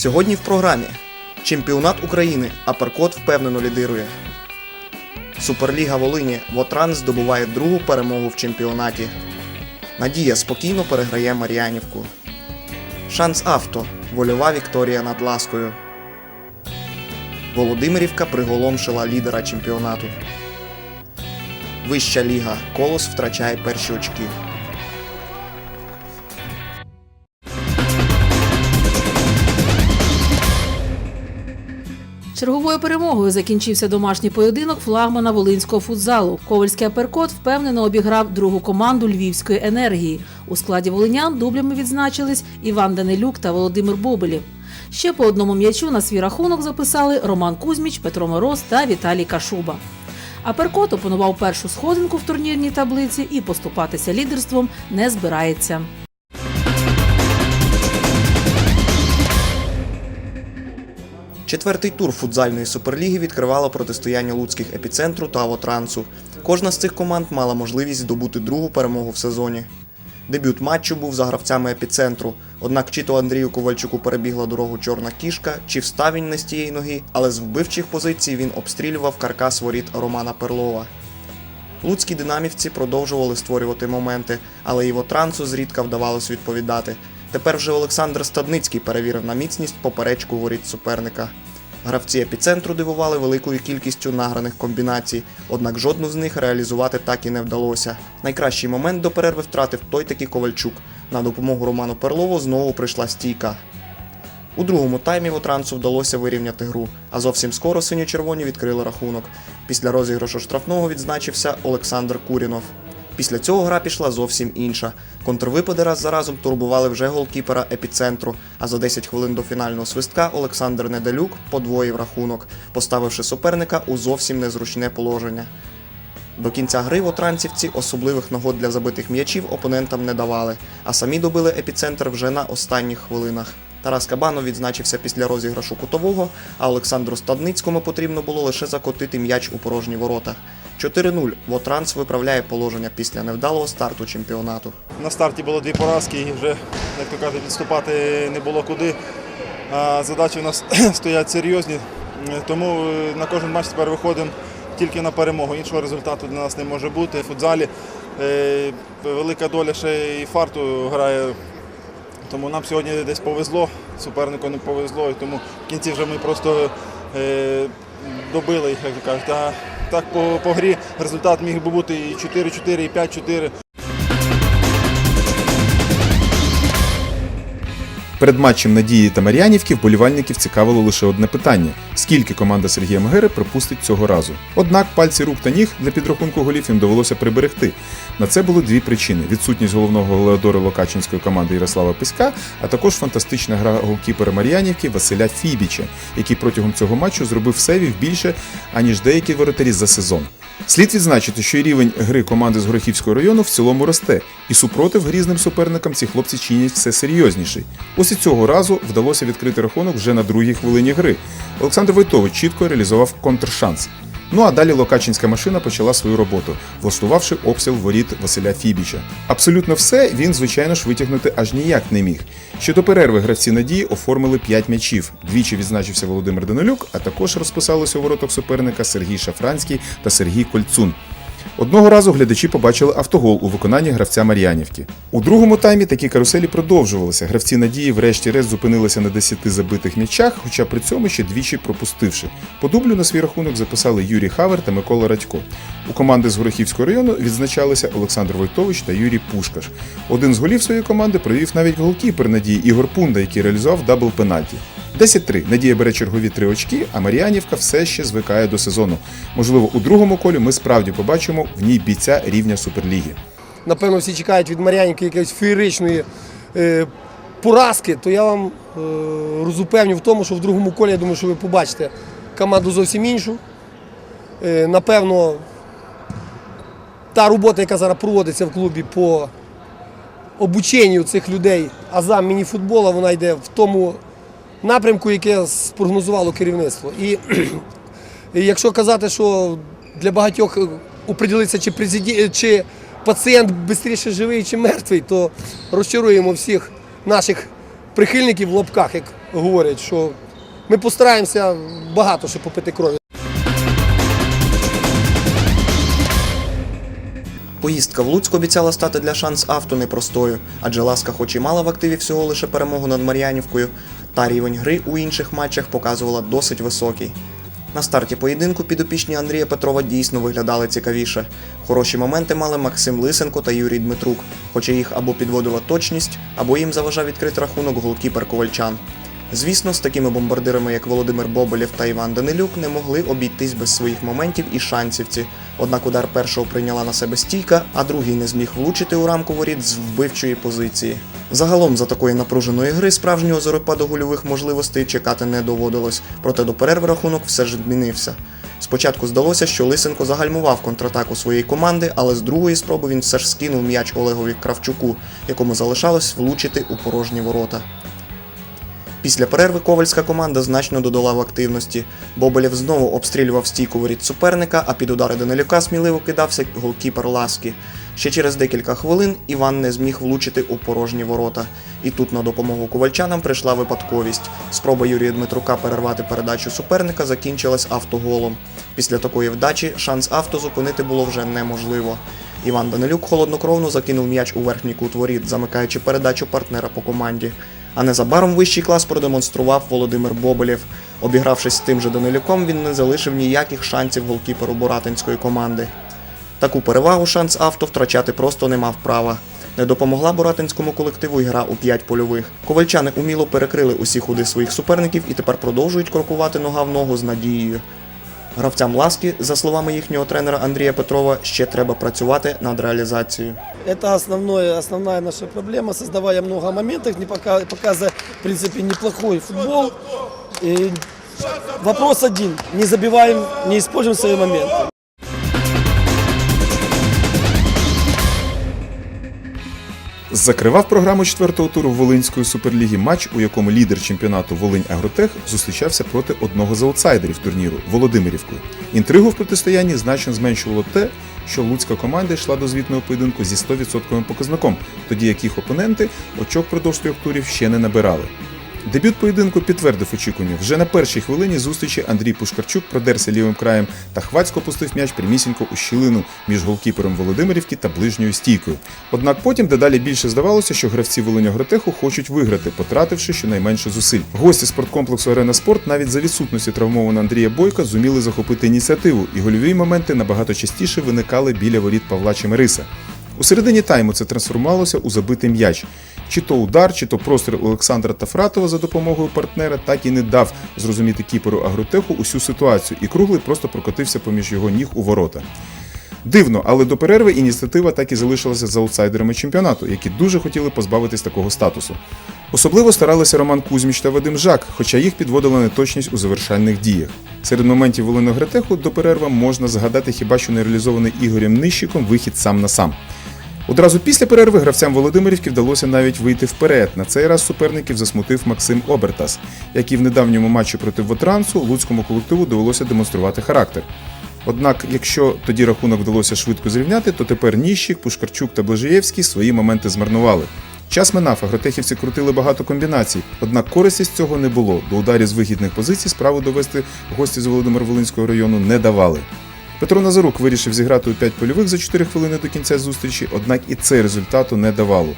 Сьогодні в програмі Чемпіонат України Аперкот впевнено лідирує. Суперліга Волині Вотран здобуває другу перемогу в чемпіонаті. Надія спокійно переграє Мар'янівку. Шанс авто. Вольова Вікторія над Ласкою. Володимирівка приголомшила лідера чемпіонату. Вища ліга. Колос втрачає перші очки. Черговою перемогою закінчився домашній поєдинок флагмана волинського футзалу. Ковальський аперкот впевнено обіграв другу команду львівської енергії. У складі волинян дублями відзначились Іван Данилюк та Володимир Бобелів. Ще по одному м'ячу на свій рахунок записали Роман Кузьміч, Петро Мороз та Віталій Кашуба. Аперкот опанував першу сходинку в турнірній таблиці і поступатися лідерством не збирається. Четвертий тур футзальної суперліги відкривало протистояння луцьких епіцентру та Авотрансу. Кожна з цих команд мала можливість здобути другу перемогу в сезоні. Дебют матчу був за гравцями епіцентру. Однак чи то Андрію Ковальчуку перебігла дорогу чорна кішка, чи встав він не з тієї ноги, але з вбивчих позицій він обстрілював каркас воріт Романа Перлова. Луцькі динамівці продовжували створювати моменти, але і Вотрансу зрідка вдавалось відповідати. Тепер вже Олександр Стадницький перевірив на міцність поперечку воріт суперника. Гравці епіцентру дивували великою кількістю награних комбінацій, однак жодну з них реалізувати так і не вдалося. Найкращий момент до перерви втратив той таки Ковальчук. На допомогу Роману Перлову знову прийшла стійка. У другому таймі Вотрансу вдалося вирівняти гру, а зовсім скоро синьо-червоні відкрили рахунок. Після розіграшу штрафного відзначився Олександр Курінов. Після цього гра пішла зовсім інша. Контрвипади раз за разом турбували вже голкіпера епіцентру. А за 10 хвилин до фінального свистка Олександр Неделюк подвоїв рахунок, поставивши суперника у зовсім незручне положення. До кінця гри вотранцівці особливих нагод для забитих м'ячів опонентам не давали, а самі добили епіцентр вже на останніх хвилинах. Тарас Кабанов відзначився після розіграшу кутового, а Олександру Стадницькому потрібно було лише закотити м'яч у порожні ворота. 4-0 Вотранс виправляє положення після невдалого старту чемпіонату. На старті було дві поразки, і вже, як то кажуть, відступати не було куди. А задачі у нас стоять серйозні, тому е, на кожен матч тепер виходимо тільки на перемогу. Іншого результату для нас не може бути. В футзалі е, велика доля ще і фарту грає. Тому нам сьогодні десь повезло, супернику не повезло, і тому в кінці вже ми просто е, добили їх, як кажуть. Так по, по грі результат міг би бути і 4-4, і 5-4. Перед матчем Надії та Мар'янівки вболівальників цікавило лише одне питання: скільки команда Сергія Мегери пропустить цього разу. Однак пальці рук та ніг для підрахунку голів їм довелося приберегти. На це було дві причини: відсутність головного голеодора Локачинської команди Ярослава Писька, а також фантастична гра голкіпера Мар'янівки Василя Фібіча, який протягом цього матчу зробив сейвів більше, аніж деякі воротарі за сезон. Слід відзначити, що і рівень гри команди з Горохівського району в цілому росте, і супротив грізним суперникам ці хлопці чинять все серйозніший. І цього разу вдалося відкрити рахунок вже на другій хвилині гри. Олександр Войтович чітко реалізував контршанс. Ну а далі Локачинська машина почала свою роботу, влаштувавши обстріл воріт Василя Фібіча. Абсолютно все він, звичайно ж, витягнути аж ніяк не міг. Ще до перерви гравці надії оформили 5 м'ячів. Двічі відзначився Володимир Данилюк, а також розписалися у воротах суперника Сергій Шафранський та Сергій Кольцун. Одного разу глядачі побачили автогол у виконанні гравця Мар'янівки. У другому таймі такі каруселі продовжувалися. Гравці надії врешті-решт зупинилися на 10 забитих м'ячах, хоча при цьому ще двічі пропустивши. По дублю на свій рахунок записали Юрій Хавер та Микола Радько. У команди з Горохівського району відзначалися Олександр Войтович та Юрій Пушкаш. Один з голів своєї команди провів навіть голкіпер надії Ігор Пунда, який реалізував дабл пенальті. 10-3. Надія бере чергові три очки, а Мар'янівка все ще звикає до сезону. Можливо, у другому колі ми справді побачимо в ній бійця рівня Суперліги. напевно, всі чекають від Мар'янівки якоїсь феєричної е, поразки, то я вам е, розупевню в тому, що в другому колі, я думаю, що ви побачите команду зовсім іншу. Е, напевно, та робота, яка зараз проводиться в клубі по обученню цих людей азам міні-футбола, вона йде в тому напрямку, яке спрогнозувало керівництво. І, і якщо казати, що для багатьох оприділиться, чи, президі... чи пацієнт швидше живий, чи мертвий, то розчаруємо всіх наших прихильників в лапках, як говорять, що ми постараємося багато ще попити крові. Поїздка в Луцьк обіцяла стати для шанс авто непростою, адже ласка, хоч і мала в активі всього лише перемогу над Мар'янівкою, та рівень гри у інших матчах показувала досить високий. На старті поєдинку підопічні Андрія Петрова дійсно виглядали цікавіше. Хороші моменти мали Максим Лисенко та Юрій Дмитрук, хоча їх або підводила точність, або їм заважав відкрити рахунок голкіпер Ковальчан. Звісно, з такими бомбардирами, як Володимир Боболєв та Іван Данилюк, не могли обійтись без своїх моментів і шансівці. Однак удар першого прийняла на себе стійка, а другий не зміг влучити у рамку воріт з вбивчої позиції. Загалом за такої напруженої гри справжнього зорепаду гольових можливостей чекати не доводилось, проте до перерви рахунок все ж змінився. Спочатку здалося, що Лисенко загальмував контратаку своєї команди, але з другої спроби він все ж скинув м'яч Олегові Кравчуку, якому залишалось влучити у порожні ворота. Після перерви ковальська команда значно додала в активності. Боболєв знову обстрілював стійку воріт суперника, а під удари Данилюка сміливо кидався голкіпер Ласки. Ще через декілька хвилин Іван не зміг влучити у порожні ворота. І тут на допомогу ковальчанам прийшла випадковість. Спроба Юрія Дмитрука перервати передачу суперника закінчилась автоголом. Після такої вдачі шанс авто зупинити було вже неможливо. Іван Данилюк холоднокровно закинув м'яч у верхній кут воріт, замикаючи передачу партнера по команді. А незабаром вищий клас продемонстрував Володимир Боболєв. Обігравшись тим же Данилюком, він не залишив ніяких шансів голкіперу Буратинської команди. Таку перевагу шанс авто втрачати просто не мав права. Не допомогла буратинському колективу й гра у п'ять польових. Ковальчани уміло перекрили усі ходи своїх суперників і тепер продовжують крокувати нога в ногу з надією. Гравцям ласки, за словами їхнього тренера Андрія Петрова, ще треба працювати над реалізацією. Это основное, основная наша проблема, создавая много моментов, не пока, показывая, в принципе, неплохой футбол. И вопрос один, не забиваем, не используем свои моменты. Закривав програму четвертого туру Волинської суперліги матч, у якому лідер чемпіонату Волинь Агротех зустрічався проти одного з аутсайдерів турніру Володимирівкою. Інтригу в протистоянні значно зменшувало те, що луцька команда йшла до звітного поєдинку зі 100% показником, тоді як їх опоненти очок продовж трьох турів ще не набирали. Дебют поєдинку підтвердив очікування. Вже на першій хвилині зустрічі Андрій Пушкарчук продерся лівим краєм та хвацько пустив м'яч прямісінько у щілину між голкіпером Володимирівки та ближньою стійкою. Однак потім дедалі більше здавалося, що гравці Волиньогротеху хочуть виграти, потративши щонайменше зусиль. Гості спорткомплексу Арена Спорт навіть за відсутності травмованого Андрія Бойка зуміли захопити ініціативу, і гольові моменти набагато частіше виникали біля воріт Павла Чемериса. У середині тайму це трансформувалося у забитий м'яч. Чи то удар, чи то простріл Олександра Тафратова за допомогою партнера так і не дав зрозуміти кіперу агротеху усю ситуацію, і круглий просто прокотився поміж його ніг у ворота. Дивно, але до перерви ініціатива так і залишилася за аутсайдерами чемпіонату, які дуже хотіли позбавитись такого статусу. Особливо старалися Роман Кузьміч та Вадим Жак, хоча їх підводила неточність у завершальних діях. Серед моментів Волиногретеху до перерви можна згадати хіба що нереалізований Ігорем Нищиком вихід сам на сам. Одразу після перерви гравцям Володимирівки вдалося навіть вийти вперед. На цей раз суперників засмутив Максим Обертас, який в недавньому матчі проти Вотрансу луцькому колективу довелося демонструвати характер. Однак, якщо тоді рахунок вдалося швидко зрівняти, то тепер Ніщик, Пушкарчук та Блажиєвський свої моменти змарнували. Час минав, агротехівці крутили багато комбінацій, однак користі з цього не було. До ударів з вигідних позицій справу довести гості з Володимир Волинського району не давали. Петро Назарук вирішив зіграти у 5 польових за 4 хвилини до кінця зустрічі, однак і це результату не давало.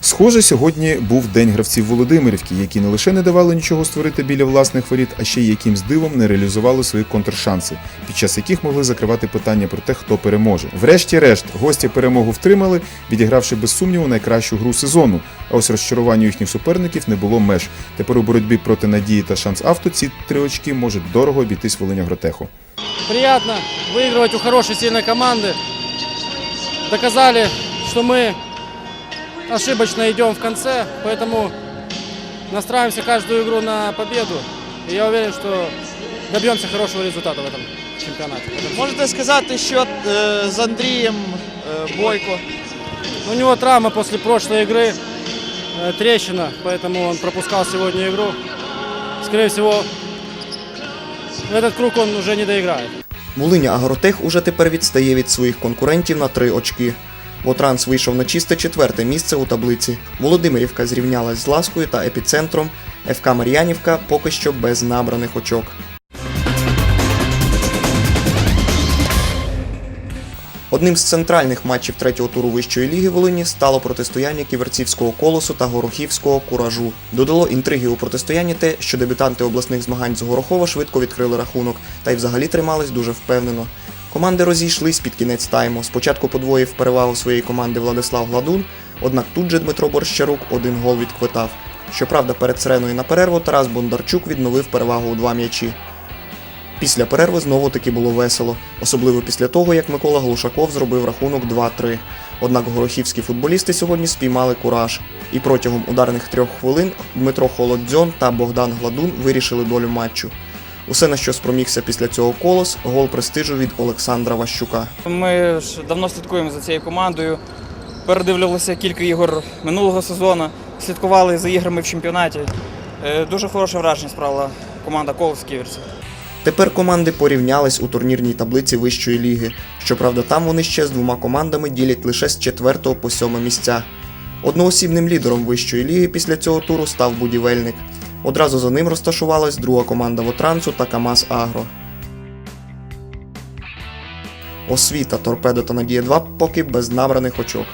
Схоже, сьогодні був день гравців Володимирівки, які не лише не давали нічого створити біля власних воріт, а ще й якимсь дивом не реалізували свої контршанси, під час яких могли закривати питання про те, хто переможе. Врешті-решт, гості перемогу втримали, відігравши без сумніву найкращу гру сезону. А ось розчаруванню їхніх суперників не було меж. Тепер у боротьбі проти надії та шанс авто ці три очки можуть дорого обійтись Волинягротеху. Приятно выигрывать у хорошей, сильной команды. Доказали, что мы ошибочно идем в конце, поэтому настраиваемся каждую игру на победу. И я уверен, что добьемся хорошего результата в этом чемпионате. Можете сказати, що е, з Андрієм е, Бойко? У него травма после прошлой игры, э, трещина, поэтому он пропускал сегодня игру. Скорее всего, этот круг он уже не доиграет. Волиня Агротех уже тепер відстає від своїх конкурентів на три очки. Вотранс вийшов на чисте четверте місце у таблиці. Володимирівка зрівнялась з Ласкою та епіцентром. ФК Мар'янівка поки що без набраних очок. Одним з центральних матчів третього туру вищої ліги Волині стало протистояння ківерцівського колосу та горохівського куражу. Додало інтриги у протистоянні те, що дебютанти обласних змагань з Горохова швидко відкрили рахунок та й взагалі тримались дуже впевнено. Команди розійшлись під кінець тайму. Спочатку подвоїв перевагу своєї команди Владислав Гладун, однак тут же Дмитро Борщарук один гол відквитав. Щоправда, перед сиреною на перерву Тарас Бондарчук відновив перевагу у два м'ячі. Після перерви знову таки було весело, особливо після того, як Микола Глушаков зробив рахунок 2-3. Однак горохівські футболісти сьогодні спіймали кураж. І протягом ударних трьох хвилин Дмитро Холодзьон та Богдан Гладун вирішили долю матчу. Усе на що спромігся після цього колос гол престижу від Олександра Ващука. Ми ж давно слідкуємо за цією командою. Передивлювалися кілька ігор минулого сезону, слідкували за іграми в чемпіонаті. Е, Дуже хороше враження справила команда Колос Ківерс. Тепер команди порівнялись у турнірній таблиці вищої ліги. Щоправда, там вони ще з двома командами ділять лише з 4 по 7 місця. Одноосібним лідером вищої ліги після цього туру став будівельник. Одразу за ним розташувалась друга команда Вотрансу та Камаз Агро. Освіта, Торпедо та Надія 2 поки без набраних очок.